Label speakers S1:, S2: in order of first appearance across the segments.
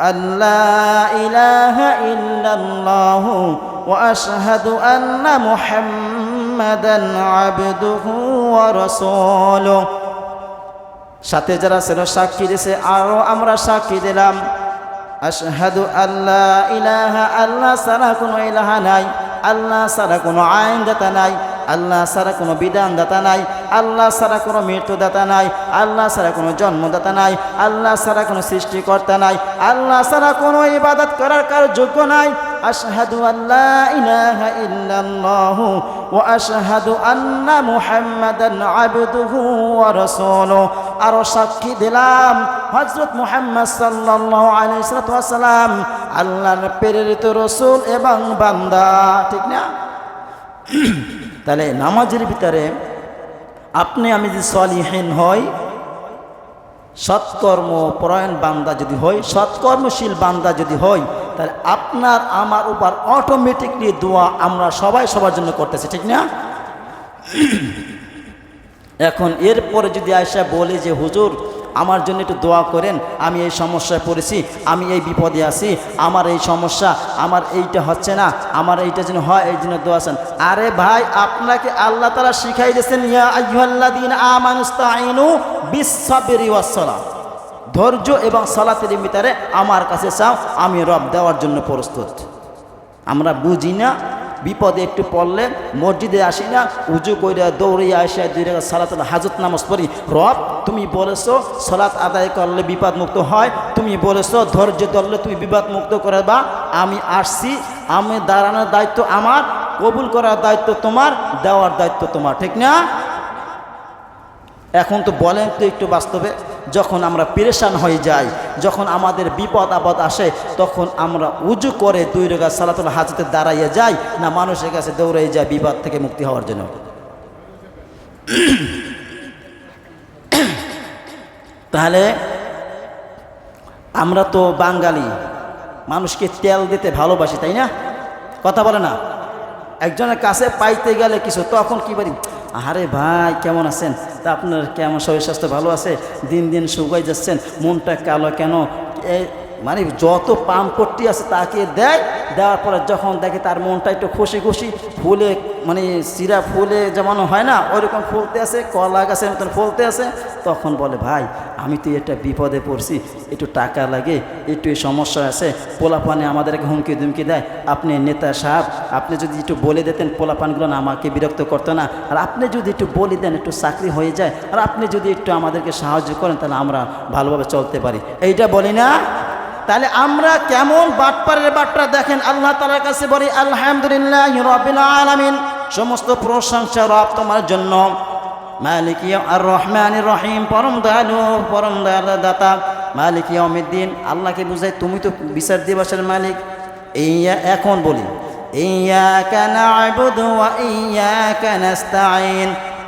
S1: أن لا إله إلا الله وأشهد أن محمدا عبده ورسوله সাথে যারা ছিল সাক্ষী দিছে আরো আমরা সাক্ষী দিলাম আশহাদু আল্লাহ ইলাহা আল্লাহ সারা কোনো ইলাহা নাই আল্লাহ সারা কোনো আইনদাতা নাই আল্লাহ সারা কোনো বিধানদাতা নাই আল্লাহ সারা কোনো মৃত্যুদাতা নাই, আল্লাহ সারা কোনো জন্মদাতা নাই, আল্লাহ সারা কোনো সৃষ্টিকর্তা নাই, আল্লাহ সারা কোনো ইবাদত করার কারও যোগ্য নাই। আশহাদু আল্লাহ ইলাহা ইল্লাল্লাহ ওয়া আশহাদু আন্না মুহাম্মাদান আবদুহু ওয়া রাসূলুহু। আরও সাক্ষী দিলাম, হযরত মুহাম্মদ সাল্লাল্লাহু আলাইহি সাল্লাম আল্লাহর প্রেরিত রাসূল এবং বান্দা, ঠিক না? তাহলে নামাজের ভিতরে আপনি আমি যদি সলিহীন হই, সৎকর্ম পরায়ণ বান্দা যদি হয় সৎকর্মশীল বান্দা যদি হয় তাহলে আপনার আমার উপর অটোমেটিকলি দোয়া আমরা সবাই সবার জন্য করতেছি, ঠিক না? এখন এরপরে যদি আয়সা বলে যে, হুজুর আমার জন্য একটু দোয়া করেন, আমি এই সমস্যায় পড়েছি, আমি এই বিপদে আছি, আমার এই সমস্যা, আমার এইটা হচ্ছে না, আমার এইটা যেন হয়, এই জন্য দোয়া আছেন আরে ভাই, আপনাকে আল্লাহ তারা শিখাই দিয়েছেন আমানুস্তাঈনু বিস-সাবরি ওয়াস-সালাহ ধৈর্য এবং সালাতের ভিতরে আমার কাছে চাও, আমি রব দেওয়ার জন্য প্রস্তুত। আমরা বুঝি না বিপদে একটু পড়লে মসজিদে আসি না, উজু কইরা দৌড়িয়ে আসে দুই রেখা সালাতুল হাজত নামাজ পড়ি। রব, তুমি বলেছ সালাত আদায় করলে বিপদ মুক্ত হয়, তুমি বলেছ ধৈর্য ধরলে তুমি বিপদ মুক্ত করে বা আমি আসছি, আমি দাঁড়ানোর দায়িত্ব আমার, কবুল করার দায়িত্ব তোমার, দেওয়ার দায়িত্ব তোমার, ঠিক না? এখন তো বলেন তো একটু বাস্তবে। যখন আমরা পেরেশান হয়ে যাই, যখন আমাদের বিপদ আপদ আসে, তখন আমরা উজু করে দুই রেগা সালাতুল হাজতে দাঁড়াইয়ে যাই না মানুষের কাছে দৌড়াই যায় বিপদ থেকে মুক্তি হওয়ার জন্য। তাহলে আমরা তো বাঙালি, মানুষকে তেল দিতে ভালোবাসি, তাই না? কথা বলে না? একজনের কাছে পাইতে গেলে কিছু, তখন কি বলি আরে ভাই, কেমন আছেন? তা আপনার কেমন শরীর স্বাস্থ্য ভালো আছে? দিন দিন শুকাই যাচ্ছেন, মনটা কালো কেন? এই মানে যত পাম করতে আছে তাকে দেয়, দেওয়ার পরে যখন দেখে তার মনটা একটু খুশি খুশি, ফুলে মানে সিরা ফুলে যেমন হয় না, ওইরকম ফুলতে আছে, কলা গাছের মতন ফুলতে আছে, তখন বলে, ভাই আমি তো এটা বিপদে পড়ছি, একটু টাকা লাগে, একটু এই সমস্যা আছে, পোলাপানে আমাদেরকে হুমকি দুমকি দেয়। আপনি নেতা সাহেব, আপনি যদি একটু বলে দিতেন পোলাপানগুলো না আমাকে বিরক্ত করতো না। আর আপনি যদি একটু বলে দেন, একটু চাকরি হয়ে যায়, আর আপনি যদি একটু আমাদেরকে সাহায্য করেন, তাহলে আমরা ভালোভাবে চলতে পারি। এইটা বলি না? তাহলে আমরা কেমন বাটপারের বাটটা দেখেন, আল্লাহ তালার কাছে বলি, আলহামদুলিল্লাহ সমস্ত প্রশংসা রব তোমার জন্য। মালিক আর রহমান রহিম, পরম দয়ালু পরম দয়ালু দাতা। মালিক অমিদ্দিন আল্লাহকে বুঝাই তুমি তো বিচার দিবসের মালিক। ইয়া এখন বলি। ইয়া কেন ইয়া কেন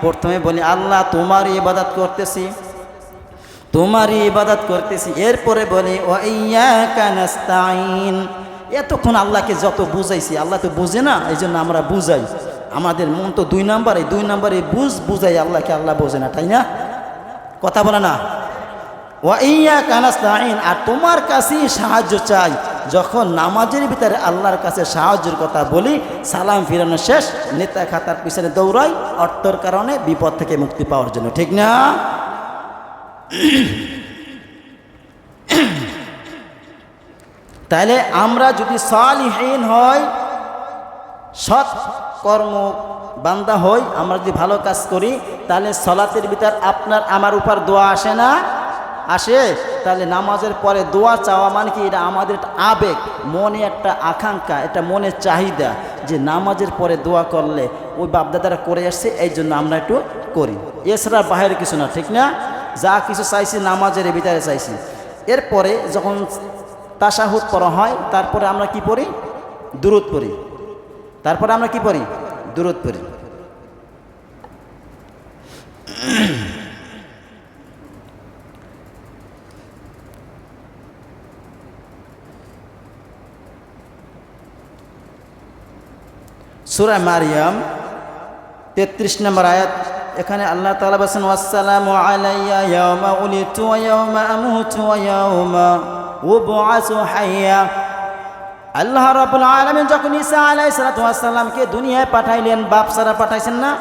S1: প্রথমে বলি, আল্লাহ তোমার ইবাদত করতেছি। তোমারই ইবাদত করতেছি। এরপরে বলি ও ইয়া কানাস্তাইন এতক্ষণ আল্লাহকে যত বুঝাইছি, আল্লাহ তো বুঝে না এই জন্য আমরা বুঝাই। আমাদের মন তো দুই নম্বরে দুই নম্বরে বুঝ বুঝাই আল্লাহকে আল্লাহ বোঝে না, তাই না? কথা বলে না? ও ইয়া কানাস্তাইন আর তোমার কাছেই সাহায্য চাই। যখন নামাজের ভিতরে আল্লাহর কাছে সাহায্যের কথা বলি, সালাম ফিরানো শেষ, নেতা খাতার পিছনে দৌড়াই, অর্থর কারণে বিপদ থেকে মুক্তি পাওয়ার জন্য, ঠিক না? তাহলে আমরা যদি সালিহীন হই সৎ কর্ম বান্দা হই, আমরা যদি ভালো কাজ করি, তাহলে সলাতের ভিতর আপনার আমার উপর দোয়া আসে না? আসে? তাহলে নামাজের পরে দোয়া চাওয়া মানে কি? এটা আমাদের একটা আবেগ, মনে একটা আকাঙ্ক্ষা, এটা মনের চাহিদা যে নামাজের পরে দোয়া করলে ওই বাপদাদারা করে আসছে, এই জন্য আমরা একটু করি। এছাড়া বাহিরে কিছু না, ঠিক না? যা কিছু চাইছি নামাজের ভিতরে চাইছি। এরপরে যখন তাসাহুদ পড়া হয়, তারপরে আমরা কি পড়ি? দূরত পড়ি। তারপরে আমরা কি পড়ি? দূরত পড়ি। সুরা মারিয়াম, তেত্রিশ নম্বর আয়াত, এখানে আল্লাহ তালা বলছেন আসসালামু আলাইয়া ইয়াউমা উলিতু ওয়া ইয়াউমা উবআসু হাইয়া। আল্লাহ রাব্বুল আলমিন যখন ঈসা আলাই সালাতামকে দুনিয়ায় পাঠাইলেন বাপ সারা পাঠাইছেন না?